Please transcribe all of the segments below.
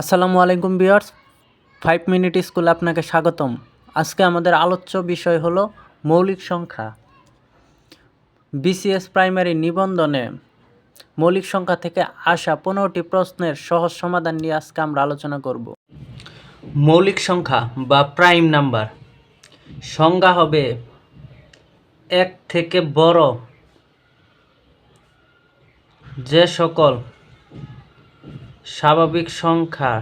আসসালামু আলাইকুম বিয়ার্স five minute স্কুলে আপনাকে স্বাগতম। আজকে আমাদের আলোচ্য বিষয় হলো মৌলিক সংখ্যা। বিসিএস প্রাইমারি নিবন্ধনে মৌলিক সংখ্যা থেকে আসা পনেরোটি প্রশ্নের সহজ সমাধান নিয়ে আজকে আমরা আলোচনা করব। মৌলিক সংখ্যা বা প্রাইম নাম্বার। সংজ্ঞা হবে এক থেকে বড় যে সকল স্বাভাবিক সংখ্যা।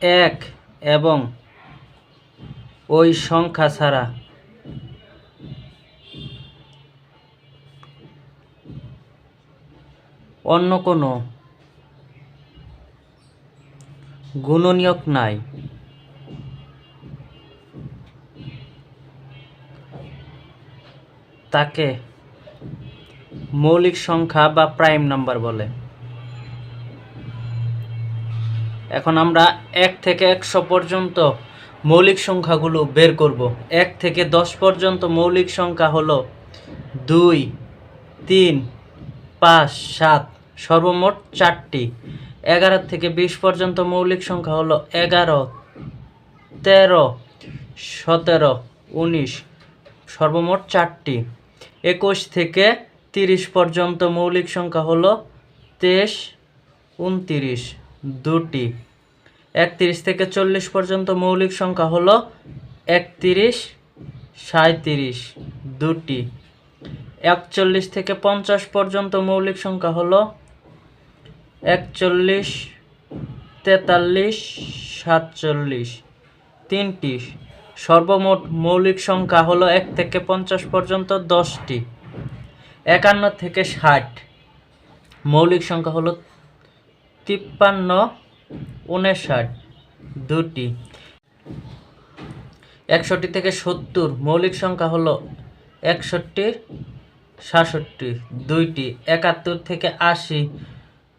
এক এবং ওই সংখ্যা ছাড়া। অন্য কোনো গুণনীয়ক নাই। তাকে মৌলিক সংখ্যা বা প্রাইম নাম্বার বলে। এখন আমরা এক থেকে একশো পর্যন্ত মৌলিক সংখ্যাগুলো বের করব। এক থেকে দশ পর্যন্ত মৌলিক সংখ্যা হলো দুই, তিন, পাঁচ, সাত, সর্বমোট চারটি। এগারো থেকে বিশ পর্যন্ত মৌলিক সংখ্যা হলো এগারো, তেরো, সতেরো, উনিশ, সর্বমোট চারটি। একুশ থেকে তিরিশ পর্যন্ত মৌলিক সংখ্যা হলো তেইশ, উনতিরিশ, দুটি। একত্রিশ থেকে চল্লিশ পর্যন্ত মৌলিক সংখ্যা হলো একত্রিশ সাঁত্রিশ দুটি। একচল্লিশ থেকে পঞ্চাশ পর্যন্ত মৌলিক সংখ্যা হলো একচল্লিশ, তেতাল্লিশ, সাতচল্লিশ। তিনটি। সর্বমোট মৌলিক সংখ্যা হলো এক থেকে পঞ্চাশ পর্যন্ত দশটি। একান্ন থেকে ষাট। মৌলিক সংখ্যা হলো তিপ্পান্ন, উনষাট দুটি। একষট্টি থেকে সত্তর। মৌলিক সংখ্যা হলো একষট্টি, সাতষট্টি দুইটি। একাত্তর থেকে আশি।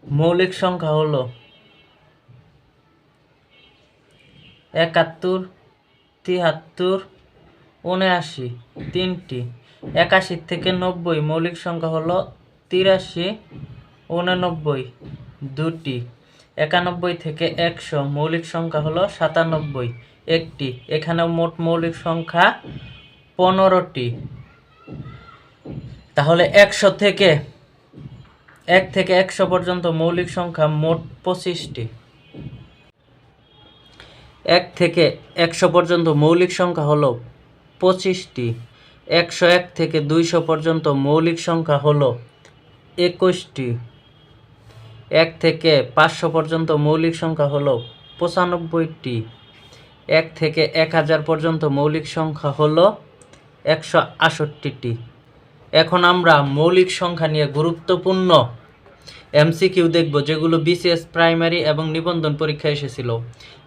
মৌলিক সংখ্যা হলো একাত্তর তিয়াত্তর উনআশি তিনটি। একাশি থেকে নব্বই, মৌলিক সংখ্যা হলো তিরাশি, উননব্বই দুটি, একানব্বই থেকে একশো, মৌলিক সংখ্যা হলো সাতানব্বই একটি এখানে মোট মৌলিক সংখ্যা পনেরোটি। তাহলে একশো থেকে এক থেকে একশো পর্যন্ত মৌলিক সংখ্যা মোট পঁচিশটি। এক থেকে একশো পর্যন্ত মৌলিক সংখ্যা হলো পঁচিশটি। একশো এক থেকে দুইশো পর্যন্ত মৌলিক সংখ্যা হল একুশটি। এক থেকে পাঁচশো পর্যন্ত মৌলিক সংখ্যা হল পঁচানব্বইটি। এক থেকে এক হাজার পর্যন্ত মৌলিক সংখ্যা হল একশো আষট্টিটি এখন আমরা মৌলিক সংখ্যা নিয়ে গুরুত্বপূর্ণ এমসিকিউ দেখব, যেগুলো বিসিএস প্রাইমারি এবং নিবন্ধন পরীক্ষা এসেছিল।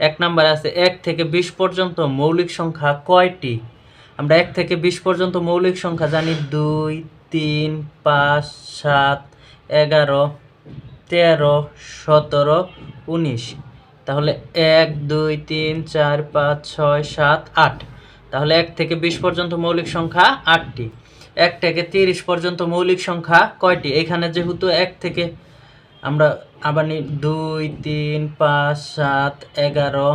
এক নাম্বার আছে এক থেকে বিশ পর্যন্ত মৌলিক সংখ্যা কয়টি? আমরা এক থেকে বিশ পর্যন্ত মৌলিক সংখ্যা জানি। দুই, তিন, পাঁচ, সাত, এগারো, তেরো, সতেরো, উনিশ। তাহলে এক, দুই, তিন, চার, পাঁচ, ছয়, সাত, আট। তাহলে এক থেকে বিশ পর্যন্ত মৌলিক সংখ্যা আটটি। এক থেকে তিরিশ পর্যন্ত মৌলিক সংখ্যা কয়টি? এখানে যেহেতু এক থেকে আমরা আবার নিই, দুই, তিন, পাঁচ, সাত, এগারো,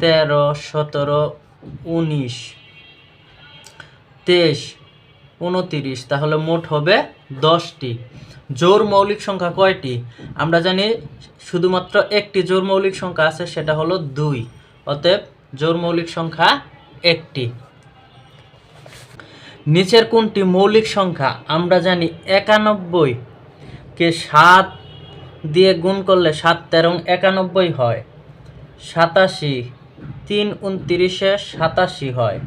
তেরো, সতেরো, উনিশ। তেইশ, উনতিরিশ, তাহলে মোট হবে দশটি। জোর মৌলিক সংখ্যা কয়টি? আমরা জানি শুধুমাত্র একটি জোর মৌলিক সংখ্যা আছে, সেটা হলো দুই। অতএব জোর মৌলিক সংখ্যা একটি। নিচের কোনটি মৌলিক সংখ্যা? আমরা জানি একানব্বই কে সাত দিয়ে গুণ করলে সাত, তেরো একানব্বই হয়। সাতাশি, তিন উনতিরিশে সাতাশি হয়।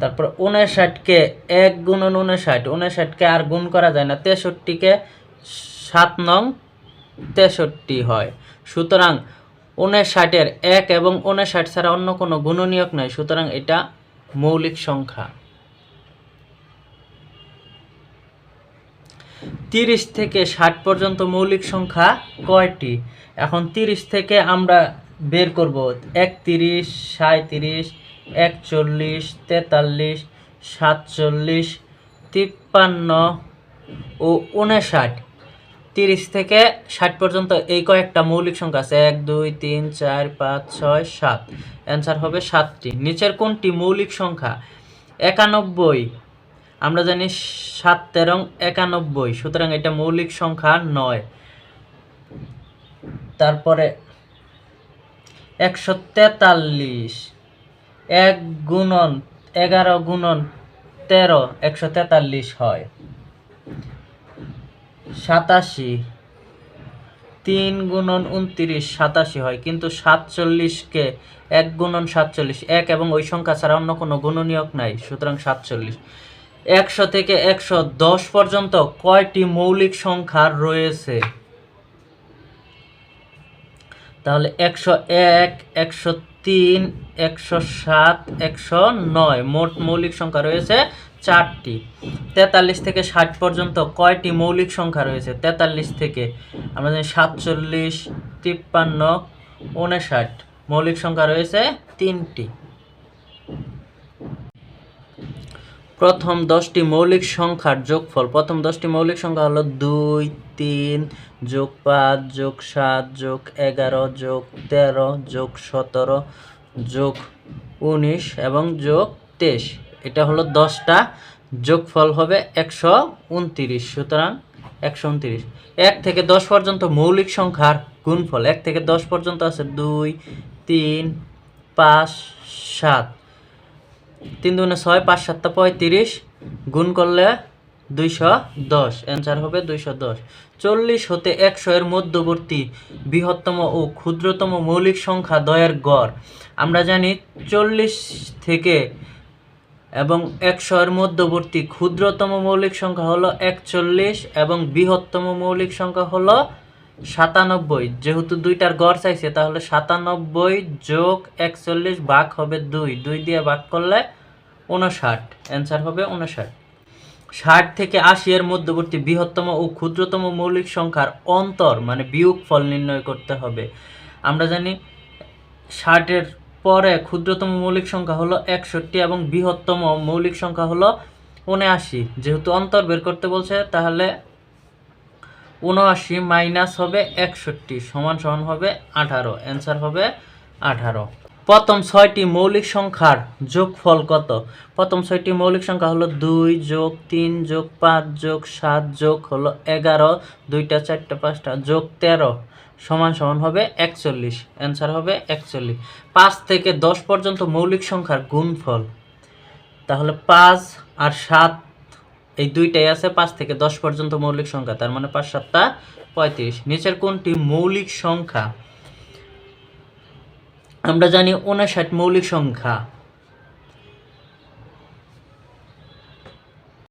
তারপর উনষাটকে এক গুণন উনষাট উনষাটকে আর গুণ করা যায় না, তেষট্টিকে সাত নং তেষট্টি হয়। সুতরাং উনষাটের এক এবং উনষাট ছাড়া অন্য কোনো গুণনীয়ক নাই, সুতরাং এটা মৌলিক সংখ্যা। তিরিশ থেকে ষাট পর্যন্ত মৌলিক সংখ্যা কয়টি? এখন তিরিশ থেকে আমরা বের করব, একত্রিশ সাঁত্রিশ একচল্লিশ, তেতাল্লিশ, সাতচল্লিশ, তিপ্পান্ন ও উনষাট তিরিশ থেকে ষাট পর্যন্ত এই কয়েকটা মৌলিক সংখ্যা আছে। এক, দুই, তিন, চার, পাঁচ, ছয়, সাত। অ্যান্সার হবে সাতটি। নিচের কোনটি মৌলিক সংখ্যা? একানব্বই। আমরা জানি সাত তেরং একানব্বই, সুতরাং এটা মৌলিক সংখ্যা নয়। তারপরে একশো তেতাল্লিশ। এক গুণন এগারো গুণন তেরো, একশো তেতাল্লিশ হয়। সাতাশি, তিন গুণন উনত্রিশ, সাতাশি হয়। কিন্তু সাতচল্লিশকে এক গুণন সাতচল্লিশ, এক এবং ওই সংখ্যা ছাড়া অন্য কোনো গুণনীয়ক নাই, সুতরাং সাতচল্লিশ। একশো থেকে একশো দশ পর্যন্ত কয়টি মৌলিক সংখ্যা রয়েছে? তাহলে একশো এক, একশো তিন, একশো সাত, একশো নয়। মোট মৌলিক সংখ্যা রয়েছে চারটি। তেতাল্লিশ থেকে ষাট পর্যন্ত কয়টি মৌলিক সংখ্যা রয়েছে? তেতাল্লিশ থেকে, আমরা জানি সাতচল্লিশ, তিপ্পান্ন, উনষাট। মৌলিক সংখ্যা রয়েছে তিনটি। প্রথম দশটি মৌলিক সংখ্যার যোগফল। প্রথম দশটি মৌলিক সংখ্যা হলো দুই, তিন, যোগ পাঁচ, যোগ সাত, যোগ এগারো, যোগ তেরো, যোগ সতেরো, যোগ উনিশ এবং যোগ তেইশ। এটা হলো দশটা যোগফল হবে একশো উনতিরিশ। সুতরাং একশো উনতিরিশ। এক থেকে দশ পর্যন্ত মৌলিক সংখ্যার গুণফল। এক থেকে দশ পর্যন্ত আছে দুই, তিন, পাঁচ, সাত। তিন দুগুণে ছয় পাঁচ সাতটা পঁয়ত্রিশ। গুণ করলে দুইশো দশ। অ্যান্সার হবে দুইশো দশ। চল্লিশ হতে একশো এর মধ্যবর্তী বৃহত্তম ও ক্ষুদ্রতম মৌলিক সংখ্যা দয়ের গড়। আমরা জানি চল্লিশ থেকে এবং একশো এর মধ্যবর্তী ক্ষুদ্রতম মৌলিক সংখ্যা হলো একচল্লিশ এবং বৃহত্তম মৌলিক সংখ্যা হলো সাতানব্বই। যেহেতু দুইটার গড় চাইছে, তাহলে সাতানব্বই যোগ একচল্লিশ ভাগ হবে দুই। দুই দিয়ে ভাগ করলে উনষাট অ্যান্সার হবে উনষাট ষাট থেকে আশি এর মধ্যবর্তী বৃহত্তম ও ক্ষুদ্রতম মৌলিক সংখ্যার অন্তর মানে বিয়োগ ফল নির্ণয় করতে হবে। আমরা জানি ষাটের পরে ক্ষুদ্রতম মৌলিক সংখ্যা হলো একষট্টি এবং বৃহত্তম মৌলিক সংখ্যা হলো উনআশি। যেহেতু অন্তর বের করতে বলছে, তাহলে উনআশি মাইনাস হবে একষট্টি, সমান সমান হবে আঠারো। অ্যান্সার হবে আঠারো। প্রথম ছয়টি মৌলিক সংখ্যার যোগফল কত? প্রথম ছয়টি মৌলিক সংখ্যা হলো দুই যোগ তিন যোগ পাঁচ যোগ সাত যোগ হলো এগারো, দুইটা, চারটা, পাঁচটা যোগ তেরো, সমান সমান হবে একচল্লিশ। অ্যান্সার হবে একচল্লিশ। পাঁচ থেকে দশ পর্যন্ত মৌলিক সংখ্যার গুণফল। তাহলে পাঁচ আর সাত এই দুইটাই আছে পাঁচ থেকে দশ পর্যন্ত মৌলিক সংখ্যা, তার মানে পাঁচ সাতটা পঁয়ত্রিশ। নিচের কোনটি? মৌলিক সংখ্যা। আমরা জানি উনষাট মৌলিক সংখ্যা।